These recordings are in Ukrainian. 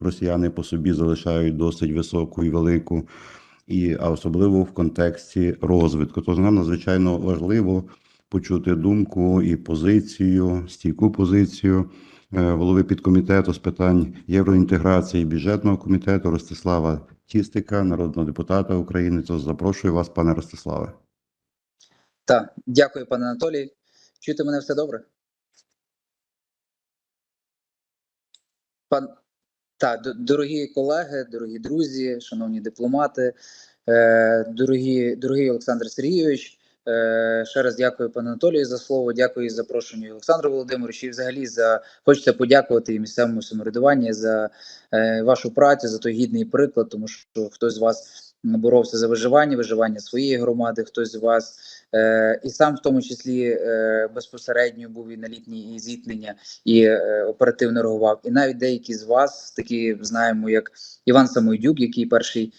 росіяни по собі залишають досить високу і велику, і а особливо в контексті розвитку. Тож нам надзвичайно важливо почути думку і позицію, стійку позицію е, голови підкомітету з питань євроінтеграції бюджетного комітету Ростислава Тістика, народного депутата України. Тож запрошую вас, пане Ростиславе. Так, дякую, пане Анатолій. Чути мене все добре? Пан так, дорогі колеги, дорогі друзі, шановні дипломати, е, дорогі, дорогий Олександр Сергійович. Е, ще раз дякую пане Анатолію за слово. Дякую і запрошенню Олександру Володимировичу. І взагалі за хочеться подякувати і місцевому самоврядуванню за е, вашу працю, за той гідний приклад, тому що хтось з вас боровся за виживання, виживання своєї громади, хтось з вас е, і сам в тому числі е, безпосередньо був і на літні і зіткнення, і е, оперативно реагував. І навіть деякі з вас такі знаємо, як Іван Самойдюк, який перший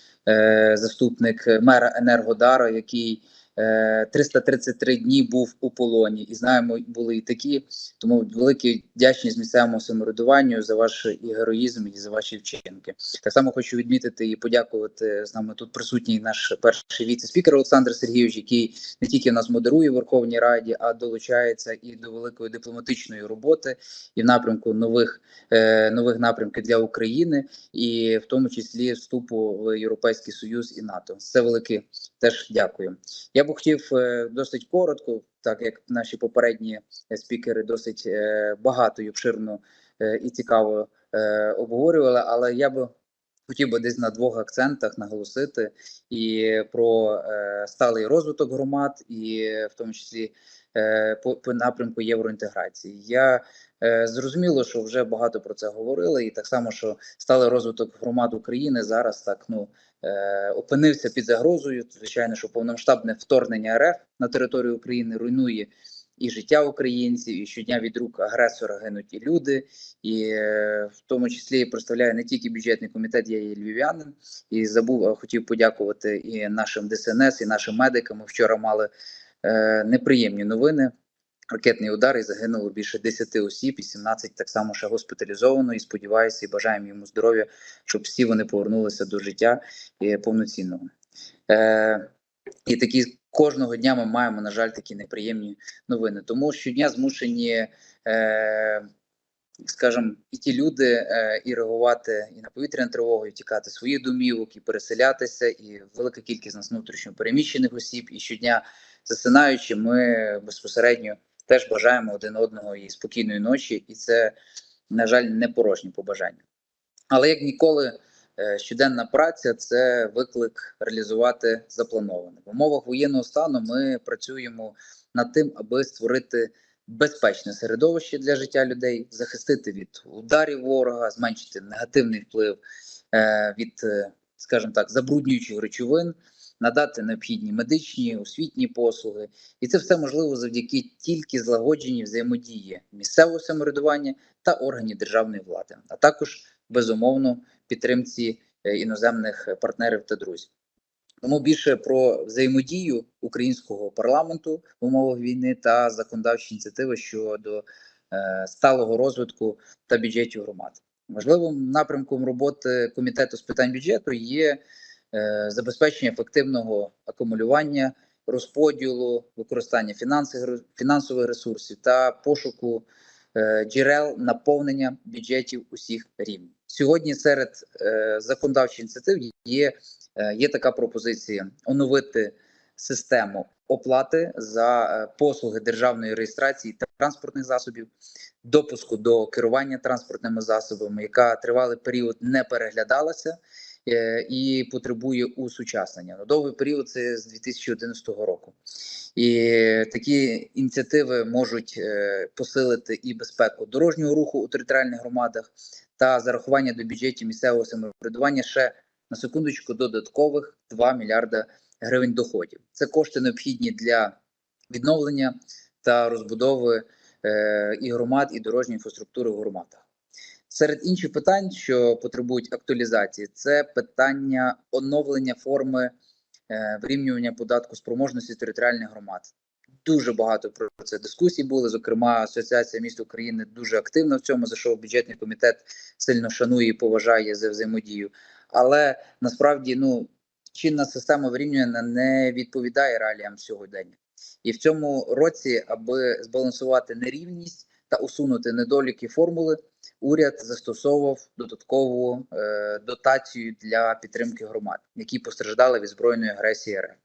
заступник мера Енергодара, який 333 дні був у полоні, і знаємо, були і такі. Тому великі вдячність місцевому самоврядуванню за ваш і героїзм і за ваші вчинки. Так само хочу відмітити і подякувати з нами тут присутній наш перший віце-спікер Олександр Сергійович, який не тільки нас модерує в Верховній Раді, а долучається і до великої дипломатичної роботи, і в напрямку нових е, нових напрямків для України, і в тому числі вступу в Європейський Союз і НАТО. Це велике теж дякую. Я б хотів е, досить коротко, так як наші попередні е, спікери досить е, багато і обширно і цікаво обговорювали, але я би хотів би десь на двох акцентах наголосити і про е, сталий розвиток громад, і в тому числі е, по, по напрямку євроінтеграції. Я е, зрозуміло, що вже багато про це говорили, і так само, що сталий розвиток громад України зараз так ну е, опинився під загрозою. Звичайно, що повномасштабне вторгнення РФ на територію України руйнує. І життя українців, і щодня від рук агресора гинуть і люди, і е, в тому числі представляю не тільки бюджетний комітет, я є львів'янин, і забув, хотів подякувати і нашим ДСНС, і нашим медикам. Ми вчора мали е, неприємні новини. Ракетний удар і загинуло більше 10 осіб, і 17 так само ще госпіталізовано. І сподіваюся, і бажаємо йому здоров'я, щоб всі вони повернулися до життя повноцінного. Е, і такі кожного дня ми маємо, на жаль, такі неприємні новини. Тому щодня змушені, е, скажімо, і ті люди е, і реагувати і на повітряну тривогу, і тікати своїх домівок, і переселятися, і велика кількість нас внутрішньо переміщених осіб. І щодня засинаючи, ми безпосередньо теж бажаємо один одного і спокійної ночі, і це, на жаль, не порожні побажання. Але як ніколи. Е, Щоденна праця це виклик реалізувати заплановане в умовах воєнного стану. Ми працюємо над тим, аби створити безпечне середовище для життя людей, захистити від ударів ворога, зменшити негативний вплив е, від, е, скажімо так, забруднюючих речовин, надати необхідні медичні освітні послуги, і це все можливо завдяки тільки злагодженій взаємодії місцевого самоврядування та органів державної влади, а також безумовно підтримці е, іноземних партнерів та друзів. Тому більше про взаємодію українського парламенту в умовах війни та законодавчі ініціативи щодо е, сталого розвитку та бюджетів громад. Важливим напрямком роботи комітету з питань бюджету є е, забезпечення ефективного акумулювання, розподілу, використання фінансових, ресурсів та пошуку джерел наповнення бюджетів усіх рівнів. Сьогодні серед е, законодавчих ініціатив є, е, є така пропозиція оновити систему оплати за е, послуги державної реєстрації транспортних засобів, допуску до керування транспортними засобами, яка тривалий період не переглядалася е, і потребує усучаснення. На довгий період це з 2011 року. І такі ініціативи можуть посилити і безпеку дорожнього руху у територіальних громадах та зарахування до бюджетів місцевого самоврядування ще на секундочку додаткових 2 мільярда гривень доходів. Це кошти необхідні для відновлення та розбудови е, і громад, і дорожньої інфраструктури в громадах. Серед інших питань, що потребують актуалізації, це питання оновлення форми е, вирівнювання податку спроможності територіальних громад. Дуже багато про це дискусій були. Зокрема, Асоціація міст України дуже активна в цьому, за що бюджетний комітет сильно шанує і поважає за взаємодію. Але насправді ну чинна система вирівнювання не відповідає реаліям сьогодення. І в цьому році, аби збалансувати нерівність та усунути недоліки формули, уряд застосовував додаткову е, дотацію для підтримки громад, які постраждали від збройної агресії РФ.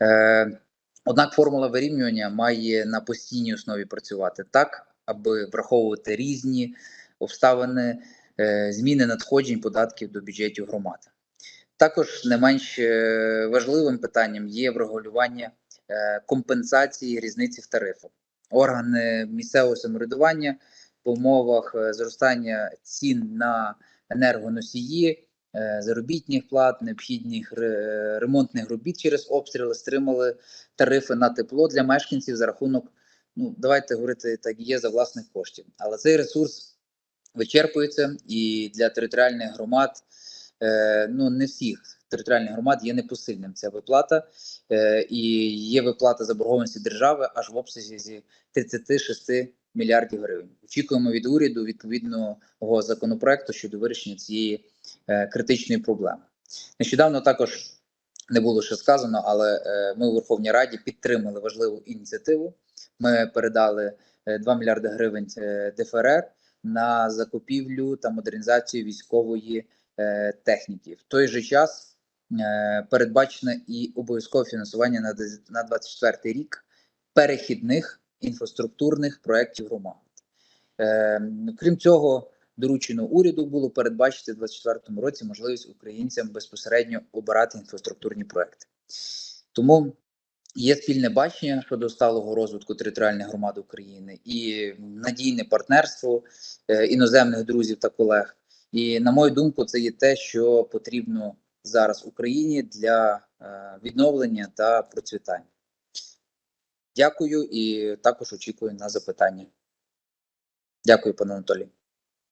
Е, однак формула вирівнювання має на постійній основі працювати так, аби враховувати різні обставини е, зміни надходжень податків до бюджетів громад. Також не менш е, важливим питанням є врегулювання е, компенсації різниці в тарифах. Органи місцевого самоврядування в умовах зростання цін на енергоносії, заробітних плат, необхідних ремонтних робіт через обстріли стримали тарифи на тепло для мешканців за рахунок. Ну давайте говорити так є за власних коштів, але цей ресурс вичерпується і для територіальних громад. Е, ну не всіх територіальних громад є непосильним ця виплата, е, і є виплата заборгованості держави аж в обсязі 36 мільярдів гривень. Очікуємо від уряду відповідного законопроекту щодо вирішення цієї е, критичної проблеми. Нещодавно також не було ще сказано, але е, ми у Верховній Раді підтримали важливу ініціативу. Ми передали е, 2 мільярди гривень е, ДФРР на закупівлю та модернізацію військової е, техніки. В той же час е, передбачене і обов'язкове фінансування на, дез- на 24 рік перехідних інфраструктурних проєктів громад. Е, крім цього, доручено уряду було передбачити в 2024 році можливість українцям безпосередньо обирати інфраструктурні проекти. Тому є спільне бачення щодо сталого розвитку територіальних громад України і надійне партнерство е, іноземних друзів та колег. І на мою думку, це є те, що потрібно зараз Україні для е, відновлення та процвітання. Дякую і також очікую на запитання. Дякую, пане Анатолій.